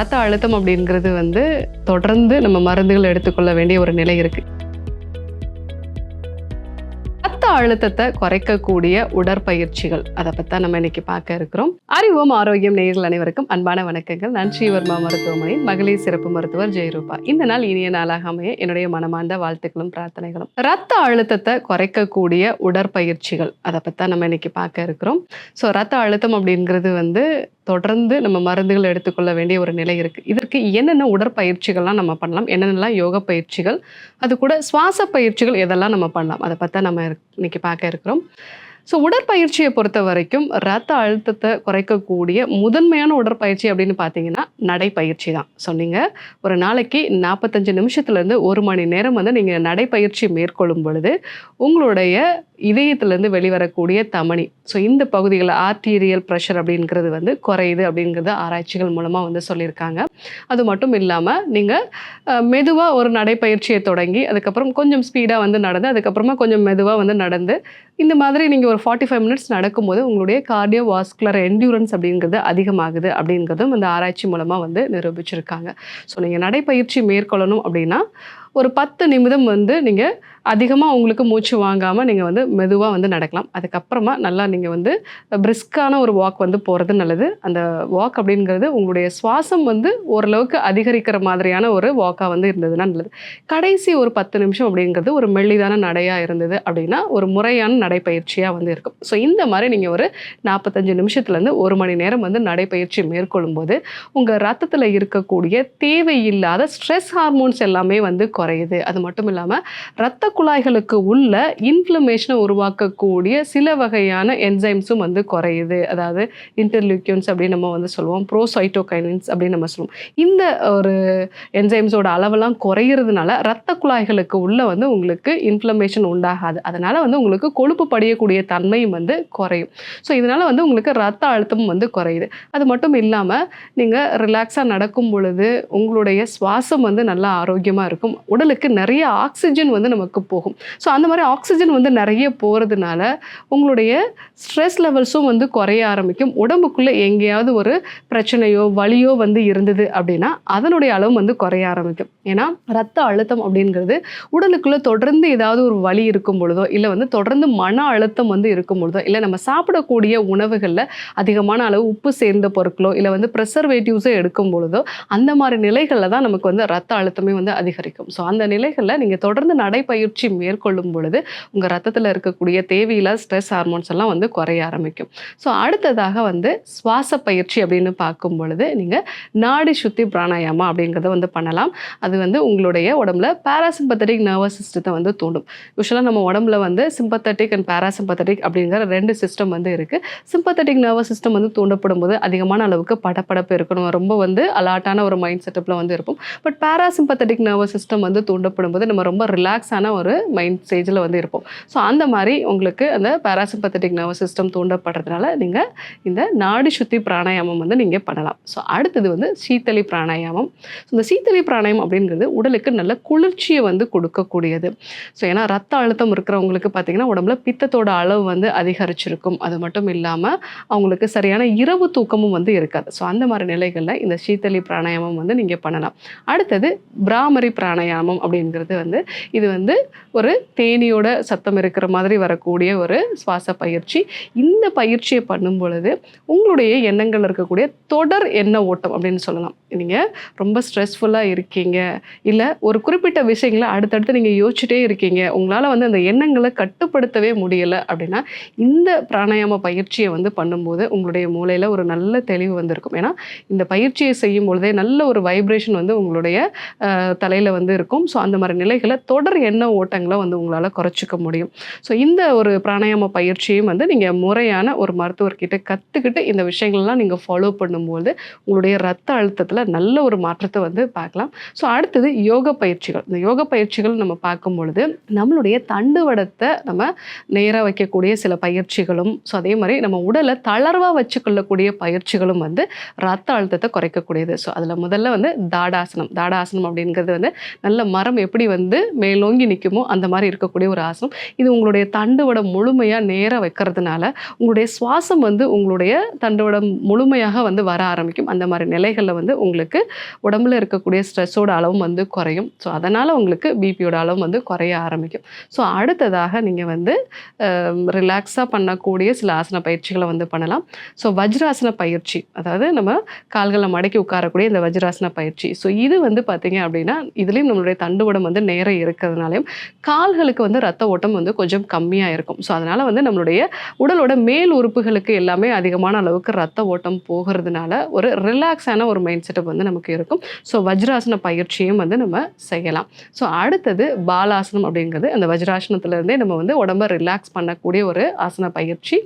ரத்த அழுத்தம் அப்படிங்கிறது வந்து தொடர்ந்து நம்ம மருந்துகள் எடுத்துக்கொள்ள வேண்டிய ஒரு நிலை இருக்கு. ரத்த அழுத்தத்தை குறைக்கக்கூடிய உடற்பயிற்சிகள். அதை பற்றி நம்ம இன்னைக்கு பார்க்க இருக்கிறோம். அறிவோம் ஆரோக்கியம் நேயர்கள் அனைவருக்கும் அன்பான வணக்கங்கள். நான் ஸ்ரீவர்மா மருத்துவமனையின் மகளிர் சிறப்பு மருத்துவர் ஜெயரூபா. இந்த நாள் இனிய நாளாக அமைய என்னுடைய மனமார்ந்த வாழ்த்துக்களும் பிரார்த்தனைகளும். ரத்த அழுத்தத்தை குறைக்கக்கூடிய உடற்பயிற்சிகள். அதை பற்றி நம்ம இன்னைக்கு பார்க்க இருக்கிறோம். ஸோ ரத்த அழுத்தம் அப்படிங்கிறது வந்து தொடர்ந்து நம்ம மருந்துகள் எடுத்துக்கொள்ள வேண்டிய ஒரு நிலை இருக்குது இதற்கு என்னென்ன உடற்பயிற்சிகள்லாம் நம்ம பண்ணலாம்? என்னென்னலாம் யோக பயிற்சிகள் அது கூட சுவாச பயிற்சிகள் எதெல்லாம் நம்ம பண்ணலாம்? அதை பற்றி நம்ம இன்னைக்கு பார்க்க இருக்கிறோம். ஸோ உடற்பயிற்சியை பொறுத்த வரைக்கும் ரத்த அழுத்தத்தை குறைக்கக்கூடிய முதன்மையான உடற்பயிற்சி அப்படின்னு பார்த்தீங்கன்னா நடைப்பயிற்சி தான். சொன்னீங்க ஒரு நாளைக்கு நாற்பத்தஞ்சு நிமிஷத்துலேருந்து ஒரு மணி நேரம் வந்து நீங்கள் நடைப்பயிற்சி மேற்கொள்ளும் பொழுது உங்களுடைய இதயத்திலேருந்து வெளிவரக்கூடிய தமனி ஸோ இந்த பகுதிகளில் ஆர்டீரியல் ப்ரெஷர் அப்படிங்கிறது வந்து குறையுது அப்படிங்கிறது ஆராய்ச்சிகள் மூலமாக வந்து சொல்லியிருக்காங்க. அது மட்டும் இல்லாமல் நீங்கள் மெதுவாக ஒரு நடைப்பயிற்சியை தொடங்கி அதுக்கப்புறம் கொஞ்சம் ஸ்பீடாக வந்து நடந்து அதுக்கப்புறமா கொஞ்சம் மெதுவாக வந்து நடந்து இந்த மாதிரி நீங்கள் ஒரு ஃபார்ட்டி ஃபைவ் மினிட்ஸ் நடக்கும்போது உங்களுடைய கார்டியோ வாஸ்குலர் என்டியூரன்ஸ் அப்படிங்கிறது அதிகமாகுது அப்படிங்கிறதும் இந்த ஆராய்ச்சி மூலமாக வந்து நிரூபிச்சிருக்காங்க. ஸோ நீங்கள் நடைப்பயிற்சி மேற்கொள்ளணும் அப்படின்னா ஒரு பத்து நிமிடம் வந்து நீங்கள் அதிகமாக உங்களுக்கு மூச்சு வாங்காமல் நீங்கள் வந்து மெதுவாக வந்து நடக்கலாம். அதுக்கப்புறமா நல்லா நீங்கள் வந்து பிரிஸ்கான ஒரு வாக் வந்து போகிறது நல்லது. அந்த வாக் அப்படிங்கிறது உங்களுடைய சுவாசம் வந்து ஓரளவுக்கு அதிகரிக்கிற மாதிரியான ஒரு வாக்காக வந்து இருந்ததுன்னா நல்லது. கடைசி ஒரு பத்து நிமிஷம் அப்படிங்கிறது ஒரு மெல்லிதான நடையாக இருந்தது அப்படின்னா ஒரு முறையான நடைப்பயிற்சியாக வந்து இருக்கும். ஸோ இந்த மாதிரி நீங்கள் ஒரு நாற்பத்தஞ்சு நிமிஷத்துலேருந்து ஒரு மணி நேரம் வந்து நடைப்பயிற்சி மேற்கொள்ளும் போது உங்கள் ரத்தத்தில் இருக்கக்கூடிய தேவையில்லாத ஸ்ட்ரெஸ் ஹார்மோன்ஸ் எல்லாமே வந்து குறையுது. அது மட்டும் இல்லாமல் ரத்த குழாய்களுக்கு உள்ள இன்ஃப்ளமேஷனை உருவாக்கக்கூடிய சில வகையான என்சைம்ஸும் வந்து குறையுது. அதாவது இன்டர்லியூக்கியன்ஸ் அப்படின்னு நம்ம வந்து சொல்லுவோம். ப்ரோசைட்டோகைனின்ஸ் அப்படின்னு நம்ம சொல்லுவோம். இந்த ஒரு என்சைம்ஸோட அளவெல்லாம் குறையிறதுனால ரத்த குழாய்களுக்கு உள்ள வந்து உங்களுக்கு இன்ஃப்ளமேஷன் உண்டாகாது. அதனால வந்து உங்களுக்கு கொழுப்பு படியக்கூடிய தன்மையும் வந்து குறையும். ஸோ இதனால வந்து உங்களுக்கு ரத்த அழுத்தமும் வந்து குறையுது. அது மட்டும் இல்லாமல் நீங்கள் ரிலாக்ஸாக நடக்கும் பொழுது உங்களுடைய சுவாசம் வந்து நல்லா ஆரோக்கியமாக இருக்கும். உடலுக்கு நிறைய ஆக்சிஜன் வந்து நமக்கு போகும். ஸோ அந்த மாதிரி ஆக்சிஜன் வந்து நிறைய போகிறதுனால உங்களுடைய ஸ்ட்ரெஸ் லெவல்ஸும் வந்து குறைய ஆரம்பிக்கும். உடம்புக்குள்ளே எங்கேயாவது ஒரு பிரச்சனையோ வலியோ வந்து இருந்தது அப்படின்னா அதனுடைய அளவு வந்து குறைய ஆரம்பிக்கும். ஏன்னா ரத்த அழுத்தம் அப்படிங்கிறது உடலுக்குள்ளே தொடர்ந்து ஏதாவது ஒரு வலி இருக்கும் பொழுதோ இல்லை வந்து தொடர்ந்து மன அழுத்தம் வந்து இருக்கும் பொழுதோ இல்லை நம்ம சாப்பிடக்கூடிய உணவுகளில் அதிகமான அளவு உப்பு சேர்ந்த பொருட்களோ இல்லை வந்து ப்ரெசர்வேட்டிவ்ஸோ எடுக்கும் பொழுதோ அந்த மாதிரி நிலைகளில் தான் நமக்கு வந்து ரத்த அழுத்தமே வந்து அதிகரிக்கும். ஸோ அந்த நிலைகளில் நீங்கள் தொடர்ந்து பயிற்சி மேற்கொள்ளும் பொழுது உங்கள் ரத்தத்தில் இருக்கக்கூடிய தேவையில்லாத ஸ்ட்ரெஸ் ஹார்மோன்ஸ் எல்லாம் வந்து குறைய ஆரம்பிக்கும். ஸோ அடுத்ததாக வந்து சுவாச பயிற்சி அப்படின்னு பார்க்கும் பொழுது நீங்கள் நாடி சுத்தி பிராணாயாமா அப்படிங்கிறத வந்து பண்ணலாம். அது வந்து உங்களுடைய உடம்புல பேராசிம்பத்தட்டிக் நர்வஸ் சிஸ்டத்தை வந்து தூண்டும். யூஸ்வலாக நம்ம உடம்புல வந்து சிம்பத்தட்டிக் அண்ட் பேராசிம்பத்தட்டிக் அப்படிங்கிற ரெண்டு சிஸ்டம் வந்து இருக்குது சிம்பத்தட்டிக் நர்வஸ் சிஸ்டம் வந்து தூண்டப்படும் போது அதிகமான அளவுக்கு படப்படப்பு இருக்கணும். ரொம்ப வந்து அலாட்டான ஒரு மைண்ட் செட்டப்பில் வந்து இருப்போம். பட் பேராசிம்பத்தட்டிக் நர்வஸ் சிஸ்டம் வந்து தூண்டப்படும் போது நம்ம ரொம்ப ரிலாக்ஸான ஒரு மைண்ட் ஸ்டேஜில் வந்து இருப்போம். ஸோ அந்த மாதிரி உங்களுக்கு அந்த பேராசிம்பத்தட்டிக் நர்வஸ் சிஸ்டம் தூண்டப்படுறதுனால நீங்கள் இந்த நாடி சுத்தி பிராணாயாமம் வந்து நீங்கள் பண்ணலாம். ஸோ அடுத்தது வந்து சீத்தலி பிராணாயாமம். ஸோ இந்த சீத்தலி பிராணாயாமம் அப்படிங்கிறது உடலுக்கு நல்ல குளிர்ச்சியை வந்து கொடுக்கக்கூடியது. ஸோ ஏன்னா ரத்த அழுத்தம் இருக்கிறவங்களுக்கு பார்த்தீங்கன்னா உடம்புல பித்தத்தோட அளவு வந்து அதிகரிச்சிருக்கும். அது மட்டும் இல்லாமல் அவங்களுக்கு சரியான இரவு தூக்கமும் வந்து இருக்காது. ஸோ அந்த மாதிரி நிலைகளில் இந்த சீத்தலி பிராணாயாமம் வந்து நீங்கள் பண்ணலாம். அடுத்தது பிராமரி பிராணாயாமம் அப்படிங்கிறது வந்து இது வந்து ஒரு தேனியோட சத்தம் இருக்கிற மாதிரி வரக்கூடிய ஒரு சுவாச பயிற்சி. இந்த பயிற்சியை பண்ணும் பொழுது உங்களுடைய எண்ணங்கள் இருக்கக்கூடிய தொடர் எண்ண ஓட்டம் அப்படின்னு சொல்லலாம். நீங்கள் ரொம்ப ஸ்ட்ரெஸ்ஃபுல்லாக இருக்கீங்க. இல்லை ஒரு குறிப்பிட்ட விஷயங்களை அடுத்தடுத்து நீங்கள் யோசிச்சுட்டே இருக்கீங்க. உங்களால் வந்து அந்த எண்ணங்களை கட்டுப்படுத்தவே முடியலை அப்படின்னா இந்த பிராணாயாம பயிற்சியை வந்து பண்ணும்போது உங்களுடைய மூளையில் ஒரு நல்ல தெளிவு வந்திருக்கும். ஏன்னா இந்த பயிற்சியை செய்யும் பொழுதே நல்ல ஒரு வைப்ரேஷன் வந்து உங்களுடைய தலையில் வந்து இருக்கும். ஸோ அந்த மாதிரி நிலைகளை தொடர் எண்ண ஓட்டங்களை வந்து உங்களால் குறைச்சிக்க முடியும். ஸோ இந்த ஒரு பிராணாயாம பயிற்சியும் வந்து நீங்கள் முறையான ஒரு மருத்துவர்கிட்ட கற்றுக்கிட்டு இந்த விஷயங்கள்லாம் நீங்கள் ஃபாலோ பண்ணும்போது உங்களுடைய ரத்த அழுத்தத்தில் நல்ல ஒரு மாற்றத்தை வந்து பார்க்கலாம். ஸோ அடுத்தது யோக பயிற்சிகள். இந்த யோக பயிற்சிகள் நம்ம பார்க்கும் பொழுது நம்மளுடைய தண்டுவடத்தை நம்ம நேராக வைக்கக்கூடிய சில பயிற்சிகளும் ஸோ அதே மாதிரி நம்ம உடலை தளர்வாக வச்சுக்கொள்ளக்கூடிய பயிற்சிகளும் வந்து ரத்த அழுத்தத்தை குறைக்கக்கூடியது. ஸோ அதில் முதல்ல வந்து தாடாசனம். தாடாசனம் அப்படிங்கிறது வந்து நல்ல மரம் எப்படி வந்து மேலோங்கி நிற்கும் பிடிக்குமோ அந்த மாதிரி இருக்கக்கூடிய ஒரு ஆசனம். இது உங்களுடைய தண்டுவடம் முழுமையாக நேராக வைக்கிறதுனால உங்களுடைய சுவாசம் வந்து உங்களுடைய தண்டுவடம் முழுமையாக வந்து வர ஆரம்பிக்கும். அந்த மாதிரி நிலைகளில் வந்து உங்களுக்கு உடம்புல இருக்கக்கூடிய ஸ்ட்ரெஸ்ஸோட அளவும் வந்து குறையும். ஸோ அதனால் உங்களுக்கு பிபியோட அளவும் வந்து குறைய ஆரம்பிக்கும். ஸோ அடுத்ததாக நீங்கள் வந்து ரிலாக்ஸாக பண்ணக்கூடிய சில ஆசன பயிற்சிகளை வந்து பண்ணலாம். ஸோ வஜ்ராசன பயிற்சி. அதாவது நம்ம கால்களை மடக்கி உட்காரக்கூடிய இந்த வஜ்ராசன பயிற்சி. ஸோ இது வந்து பார்த்தீங்க அப்படின்னா இதுலேயும் நம்மளுடைய தண்டுவடம் வந்து நேரம் இருக்கிறதுனாலையும் கால்களுக்கு வந்து ரத்த ஓட்டம் வந்து கொஞ்சம் கம்மியாக இருக்கும். ஸோ அதனால் வந்து நம்மளுடைய உடலோட மேல் உறுப்புகளுக்கு எல்லாமே அதிகமான அளவுக்கு ரத்த ஓட்டம் போகிறதுனால ஒரு ரிலாக்ஸான ஒரு மைண்ட் செட்டப் வந்து நமக்கு இருக்கும். ஸோ வஜ்ராசன பயிற்சியும் வந்து நம்ம செய்யலாம். ஸோ அடுத்தது பாலாசனம் அப்படிங்கிறது அந்த வஜ்ராசனத்துலேருந்தே நம்ம வந்து உடம்ப ரிலாக்ஸ் பண்ணக்கூடிய ஒரு ஆசன பயிற்சி.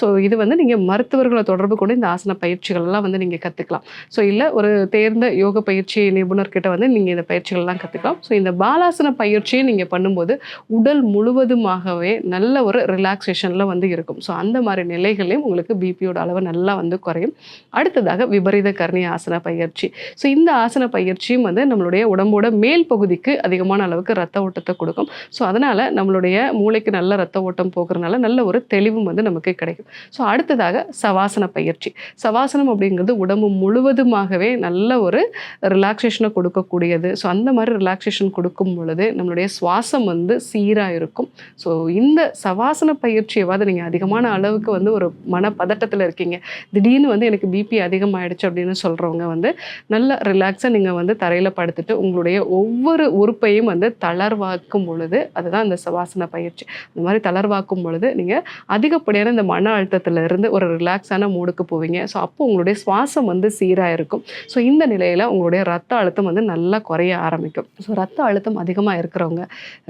ஸோ இது வந்து நீங்கள் மருத்துவர்களை தொடர்பு கொண்டு இந்த ஆசன பயிற்சிகள் எல்லாம் வந்து நீங்கள் கற்றுக்கலாம் ஸோ இல்லை ஒரு தேர்ந்த யோக பயிற்சி நிபுணர்கிட்ட வந்து நீங்கள் இந்த பயிற்சிகள்லாம் கற்றுக்கலாம் ஸோ இந்த பாலாசன பயிற்சியை நீங்கள் பண்ணும்போது உடல் முழுவதுமாகவே நல்ல ஒரு ரிலாக்ஸேஷனில் வந்து இருக்கும். ஸோ அந்த மாதிரி நிலைகளையும் உங்களுக்கு பிபியோட அளவு நல்லா வந்து குறையும். அடுத்ததாக விபரீத கர்ணி ஆசன பயிற்சி. ஸோ இந்த ஆசன பயிற்சியும் வந்து நம்மளுடைய உடம்போட மேல் பகுதிக்கு அதிகமான அளவுக்கு ரத்த ஓட்டத்தை கொடுக்கும். ஸோ அதனால் நம்மளுடைய மூளைக்கு நல்ல ரத்த ஓட்டம் போகிறனால நல்ல ஒரு தெளிவும் வந்து நமக்கு கிடைக்கும். ஸோ அடுத்ததாக சவாசன பயிற்சி. சவாசனம் அப்படிங்கிறது உடம்பு முழுவதுமாகவே நல்ல ஒரு ரிலாக்ஸேஷனை கொடுக்கக்கூடியது. ஸோ அந்த மாதிரி ரிலாக்ஸேஷன் கொடுக்கும் பொழுது நம்மளுடைய சுவாசம் வந்து சீராக இருக்கும். ஸோ இந்த சவாசன பயிற்சியவாது நீங்கள் அதிகமான அளவுக்கு வந்து ஒரு மன பதட்டத்தில் இருக்கீங்க. திடீர்னு வந்து எனக்கு பிபி அதிகமாகிடுச்சு அப்படின்னு சொல்கிறவங்க வந்து நல்ல ரிலாக்ஸாக நீங்கள் வந்து தரையில் படுத்துட்டு உங்களுடைய ஒவ்வொரு உறுப்பையும் வந்து தளர்வாக்கும் பொழுது அதுதான் இந்த சவாசன பயிற்சி. இந்த மாதிரி தளர்வாக்கும் பொழுது நீங்கள் அதிகப்படியான இந்த மன அழுத்தத்திலிருந்து ஒரு ரிலாக்ஸான மூடுக்கு போவீங்க. ஸோ அப்போ உங்களுடைய சுவாசம் வந்து சீராக இருக்கும். ஸோ இந்த நிலையில் உங்களுடைய ரத்த அழுத்தம் வந்து நல்லா குறைய ஆரம்பிக்கும். ஸோ ரத்த அழுத்தம் அதிகமாக இருக்கிறவங்க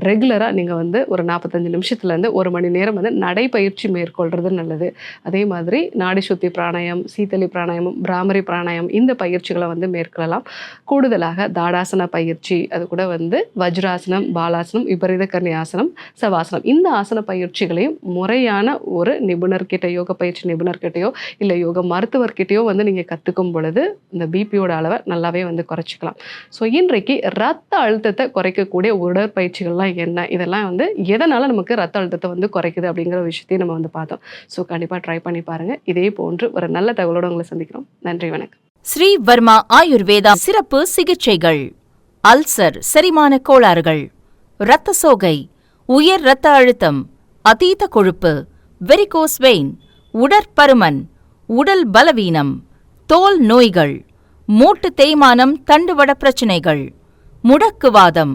ரெகுலராக நீங்கள் வந்து ஒரு நாற்பத்தஞ்சு நிமிஷத்துலேருந்து ஒரு மணி நேரம் வந்து நடைப்பயிற்சி மேற்கொள்கிறது நல்லது. அதே மாதிரி நாடி சுத்தி பிராணாயம் சீத்தலி பிராணாயம் பிராமரி பிராணாயம் இந்த பயிற்சிகளை வந்து மேற்கொள்ளலாம். கூடுதலாக தாடாசன பயிற்சி அது கூட வந்து வஜ்ராசனம் பாலாசனம் விபரீத கர்ணி ஆசனம் சவாசனம். இந்த ஆசன பயிற்சிகளையும் முறையான ஒரு நிபுணர்கிட்ட யோக பயிற்சி நிபுணர்கிட்டயோ இல்லை யோக மருத்துவர்கிட்டயோ வந்து நீங்கள் கற்றுக்கும் பொழுது இந்த பிபியோட அளவை நல்லாவே வந்து குறைச்சிக்கலாம். ஸோ இன்றைக்கு ரத்த அழுத்தத்தை குறைக்கக்கூடிய உடற்பயிற்சிகள் உடற்பயிற்சிகள்லாம் என்ன? இதெல்லாம் வந்து எதனால் நமக்கு ரத்த அழுத்தத்தை வந்து குறைக்குது அப்படிங்கிற விஷயத்தையும் நம்ம வந்து பார்த்தோம். ஸோ கண்டிப்பாக ட்ரை பண்ணி பாருங்கள் இதே போன்று ஒரு நல்ல தகவலோடு உங்களை சந்திக்கிறோம். நன்றி வணக்கம். ஸ்ரீ வர்மா ஆயுர்வேதா சிறப்பு சிகிச்சைகள். அல்சர் செரிமான கோளாறுகள். இரத்த சோகை உயர் இரத்த அழுத்தம் அதீத கொழுப்பு வெரிகோஸ் வெயின் உடற்பருமன் உடல் பலவீனம் தோல் நோய்கள் மூட்டு தேய்மானம் தண்டுவட பிரச்சினைகள் முடக்குவாதம்